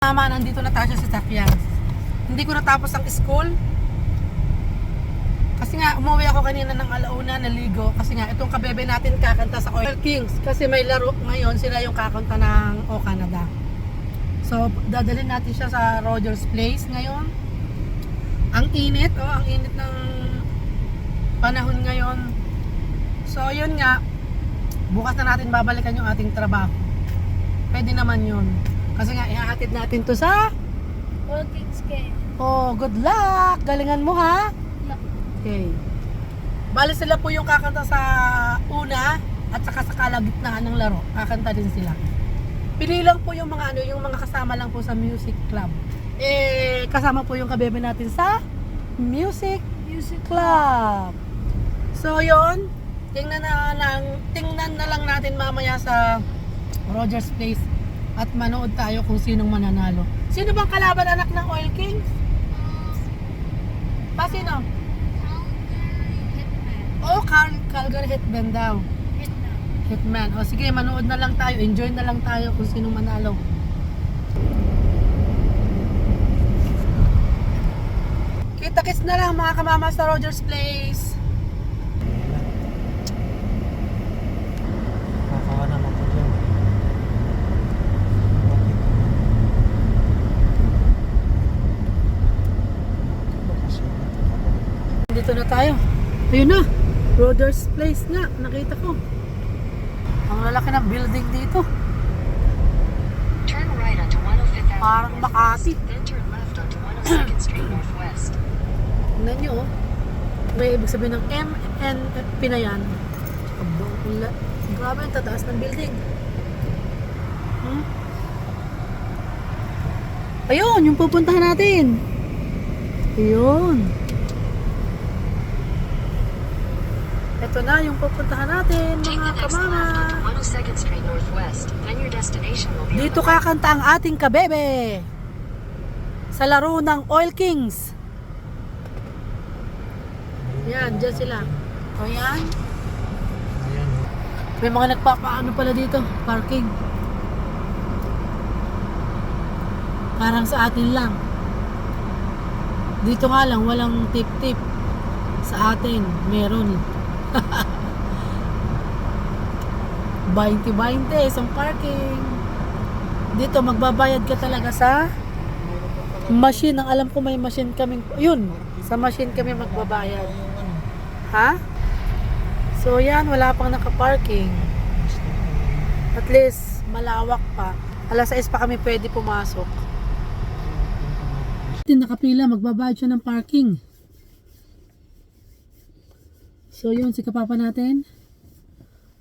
Mama, nandito na tayo sa sasakyan. Hindi ko natapos ang school. Kasi nga, umuwi ako kanina ng alauna, naligo. Kasi nga, itong kabebe natin kakanta sa Oil Kings. Kasi may laro ngayon, sila yung kakanta ng O Canada. So, dadalhin natin siya sa Rogers Place ngayon. Ang init, oh, ang init ng panahon ngayon. So, yun nga, bukas na natin babalikan yung ating trabaho. Pwede naman yun. Kasi nga, ihahatid natin to sa... Working scale. Oh, good luck! Galingan mo ha! Okay. Bali sila po yung kakanta sa una at saka sa kalagitnaan ng laro. Kakanta din sila. Pili lang po yung mga ano, yung mga kasama lang po sa music club. Eh, kasama po yung kabebe natin sa music Music club. So, yon tingnan na lang, tingnan na lang natin mamaya sa Rogers Place at manood tayo kung sinong mananalo. Sino bang kalaban anak ng Oil Kings? Pa sino? Oh, Cal Calgary Hitman daw. Hitman. O sige, manood na lang tayo. Enjoy na lang tayo kung sinong manalo. Kita-kits na lang mga kamama sa Rogers Place. Kakawa naman ko dyan. Dito na tayo. Ayun na. Rogers Place nga. Nakita ko. Ang lalaki ng building dito. Turn right onto 105th Avenue Parang Makati. Then turn left onto 102nd Street Northwest. Tingnan nyo. oh. May ibig sabihin ng MNFP na yan. Grabe ang tataas ng building. Hmm? Ayun, yung pupuntahan natin. Ayun. Ito na yung pupuntahan natin, mga kamama. left onto 102nd Street Northwest. Then your destination will be on Dito kakanta ang ating kabebe. Sa laro ng Oil Kings. Yan, dyan sila. O yan. May mga nagpapaano pala dito. Parking. Parang sa atin lang. Dito nga lang, walang tip-tip. Sa atin, meron. 20-20, isang parking. Dito, magbabayad ka talaga sa machine. Ang alam ko may machine kaming, yun, sa machine kami magbabayad. Ha? So yan, wala pang naka-parking. At least, malawak pa. Alas 6 pa kami pwede pumasok. Nakapila, magbabayad siya ng parking. So yun, si kapapa natin.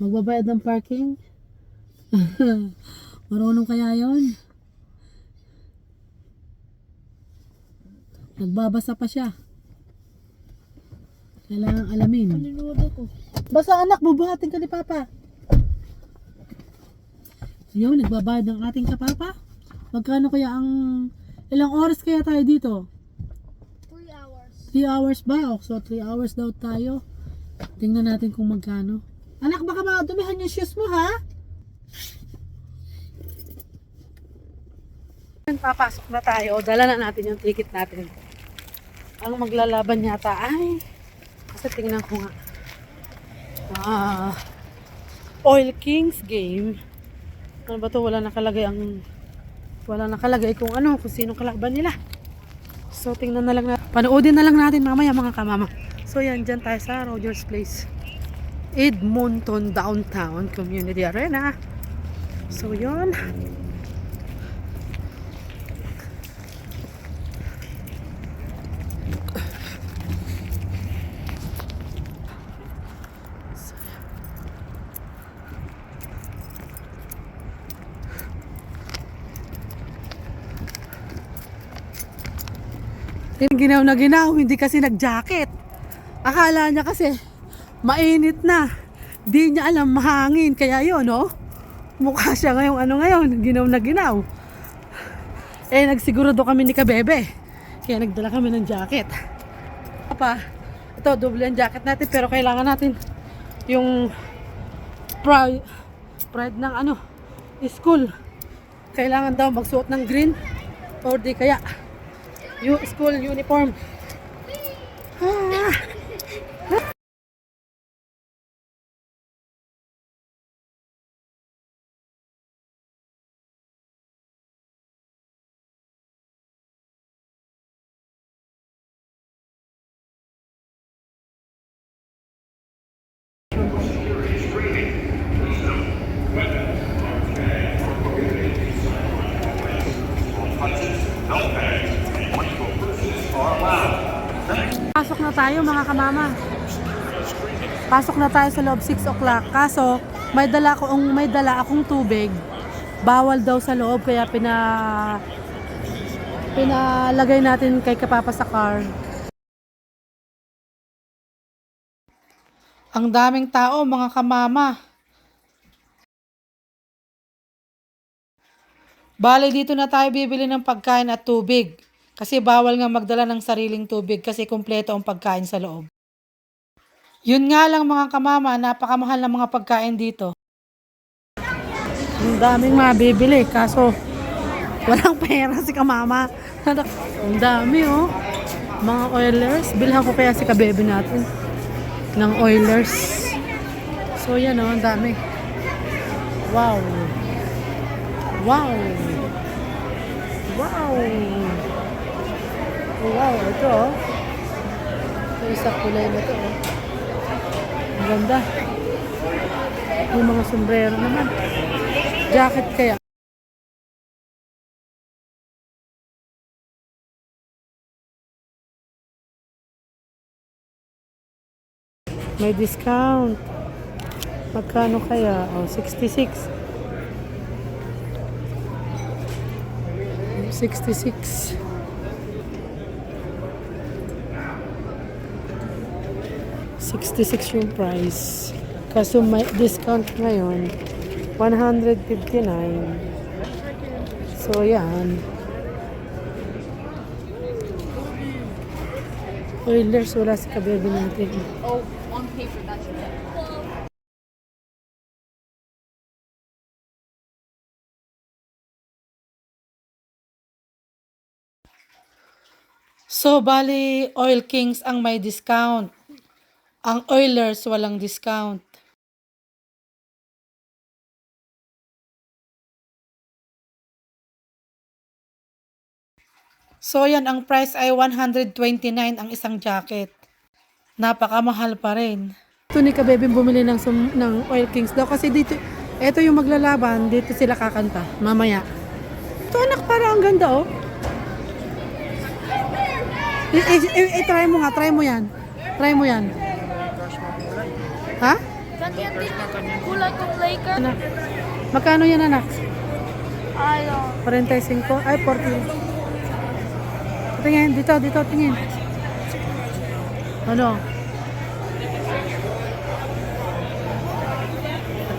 Magbabayad ng parking. Marunong kaya yon? Nagbabasa pa siya. Kailangan alamin. Panunood ako. Basta anak, bubuhatin ka ni Papa. Yun, nagbabayad ng ating kapapa. Magkano kaya ang... Ilang oras kaya tayo dito? 3 hours. 3 hours ba? So, 3 hours daw tayo. Tingnan natin kung magkano. Anak, baka madumihan yung shoes mo, ha? Papasok na tayo. Dala na natin yung ticket natin. Ang maglalaban yata ay... Kasi tingnan ko nga. Ah, Oil Kings game. Ano ba to? Wala nakalagay ang... Wala nakalagay kung ano, kung sino kalaban nila. So, tingnan na lang na. Panoodin na lang natin mamaya mga kamama. So, yan, dyan tayo sa Rogers Place. Edmonton Downtown Community Arena. So, yun. Yung ginaw na ginaw, hindi kasi nag-jacket. Akala niya kasi mainit na. Di niya alam mahangin. Kaya yun, no? Mukha siya ngayong ano ngayon, ginaw na ginaw. Eh, nagsigurado kami ni Kabebe. Kaya nagdala kami ng jacket. Papa, ito, double ang jacket natin. Pero kailangan natin yung pride, pride ng ano, school. Kailangan daw magsuot ng green or di kaya yung school uniform. Ah. Pasok na tayo mga kamama. Pasok na tayo sa loob 6 o'clock. Kaso, may dala akong may dala akong tubig. Bawal daw sa loob kaya pina pinalagay natin kay Kapapa sa car. Ang daming tao mga kamama. Bale, dito na tayo bibili ng pagkain at tubig. Kasi bawal nga magdala ng sariling tubig kasi kumpleto ang pagkain sa loob. Yun nga lang mga kamama, napakamahal ng mga pagkain dito. Ang daming mabibili, kaso walang pera si kamama. Ang dami oh. Mga oilers, bilhan ko kaya si kabebe natin ng oilers. So yan oh, ang dami. Wow. Wow. Wow. Wow, ito oh. Ito isa kulay na to oh. Ang ganda. Yung mga sombrero naman. Jacket kaya. May discount. Magkano kaya? Oh, 66. 66. Sixty-six yung price. Kaso may discount ngayon, 159. So, yan. Oilers, wala sa kabebe natin. So, bali, Oil Kings ang may discount. Ang Oilers walang discount. So, yan, ang price ay 129 ang isang jacket. Napakamahal pa rin. Ito ni Kabebe bumili ng, sum- ng Oil Kings daw kasi dito, ito yung maglalaban, dito sila kakanta, mamaya. Ito anak, para ang ganda oh. I- i- i- i-try mo nga, try mo yan. Try mo yan. Ha? Kan yan din kulay kong Laker? Anak. Magkano yan anak? Don't 45? Ay, 40. Tingin, dito, dito, tingin. Ano?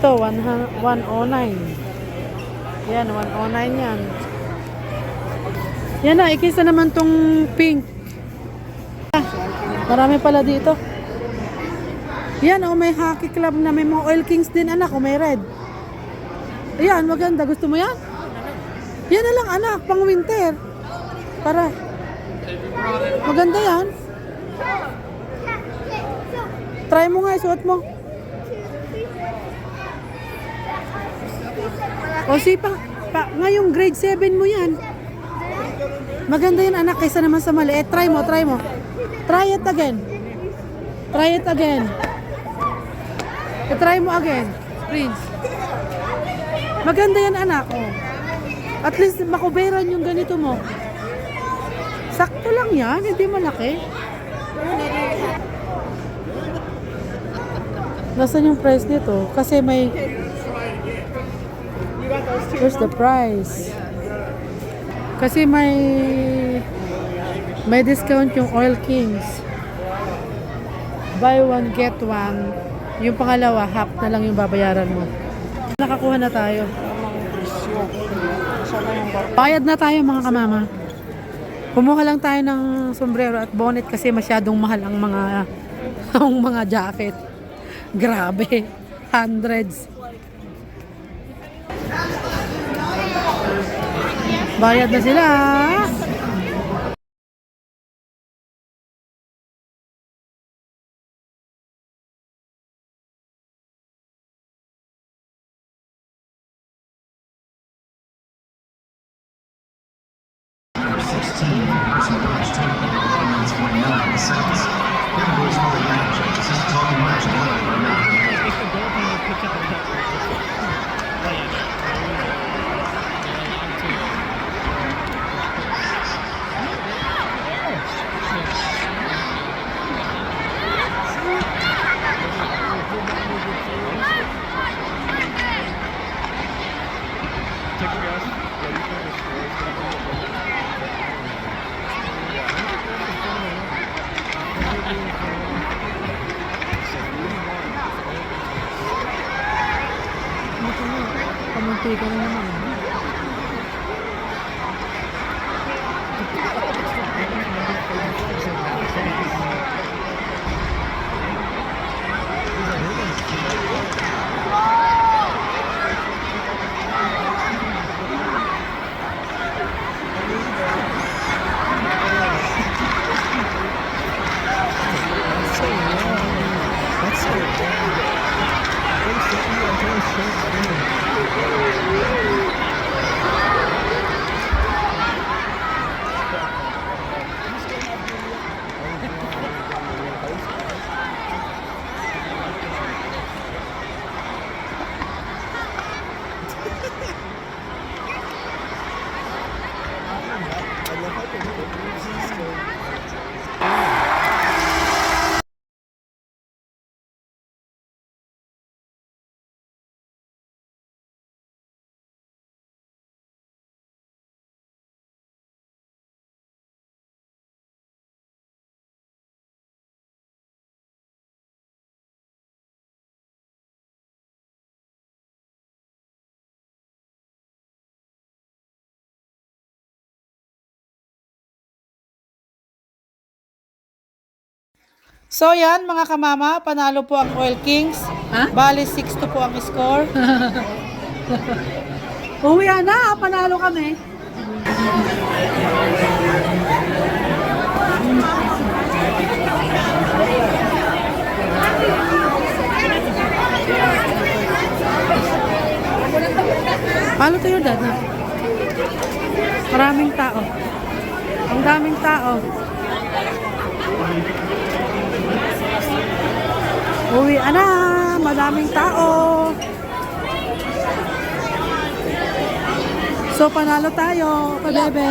Ito, 109. Yan, 109 yan. Yan na, ikisa naman tong pink. Ah, Marami pala dito. Yan, oh, may hockey club na may mga oil kings din, anak. Oh, may red. Ayan, maganda. Gusto mo yan? Yan na lang, anak. Pang winter. Para. Maganda yan. Try mo nga, isuot mo. O si pa, pa, ngayong grade 7 mo yan. Maganda yan anak kaysa naman sa maliit. Try mo, try mo. Try it again. Try it again. I-try mo again. Prince. Maganda yan anak. Oh. At least makuberan yung ganito mo. Sakto lang yan, hindi malaki. Nasaan yung price nito? Kasi may... Here's the price. Kasi may... May discount yung Oil Kings. Buy one, get one. Yung pangalawa, half na lang yung babayaran mo. Nakakuha na tayo. Bayad na tayo mga kamama. Kumuha lang tayo ng sombrero at bonnet kasi masyadong mahal ang mga ang mga jacket. Grabe. Hundreds. Bayad na sila. Kamunti ka na naman. So yan mga kamama, panalo po ang Oil Kings. Ha? Bali 6 po ang score. Uwi na, panalo kami. Paano to your dad na? Maraming tao. Ang daming tao. Uwi na, madaming tao. So panalo tayo, kabebe.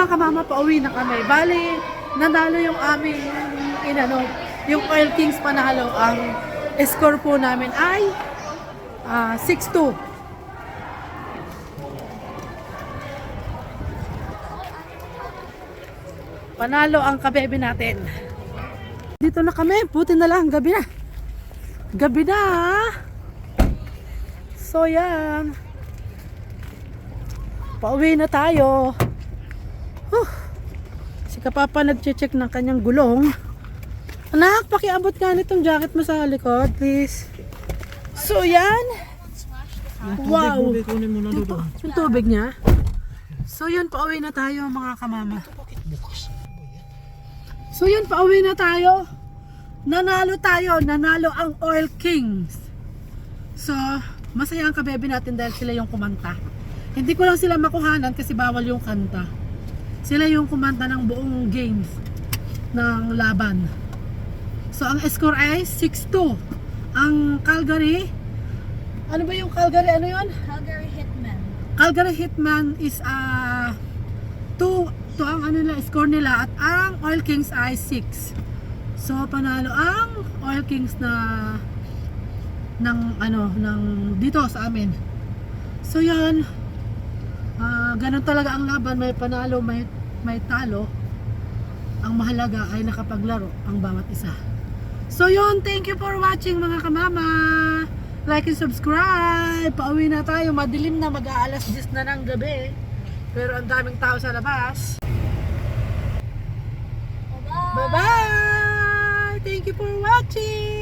Mga kamama, pauwi na kami. Bali, nanalo yung aming inano, yung Oil Kings panalo. Ang score po namin ay ah, 6-2. Panalo ang kabebe natin. Dito na kami. Buti na lang. Gabi na. Gabi na. So yan. Pauwi na tayo. Si Kapapa nag-check ng kanyang gulong. Anak, pakiabot nga nitong jacket mo sa likod, please. So, yan. Wow. Tu- yung tubig niya. So, yun, pauwi na tayo, mga kamama. So, yun, pauwi na tayo. Nanalo tayo. Nanalo ang Oil Kings. So, masaya ang kabebe natin dahil sila yung kumanta. Hindi ko lang sila makuhanan kasi bawal yung kanta. Sila yung kumanta ng buong games ng laban. So, ang score ay 6-2. Ang Calgary, ano ba yung Calgary? Ano yun? Calgary Hitman. Calgary Hitman is uh, 2 to ang ano nila, score nila at ang Oil Kings ay 6. So panalo ang Oil Kings na ng ano ng dito sa amin. So yan ganun talaga ang laban, may panalo, may may talo. Ang mahalaga ay nakapaglaro ang bawat isa. So yun, thank you for watching mga kamama. Like and subscribe. Pauwi na tayo. Madilim na mag-aalas 10 na ng gabi. Pero ang daming tao sa labas. Bye-bye! Thank you for watching!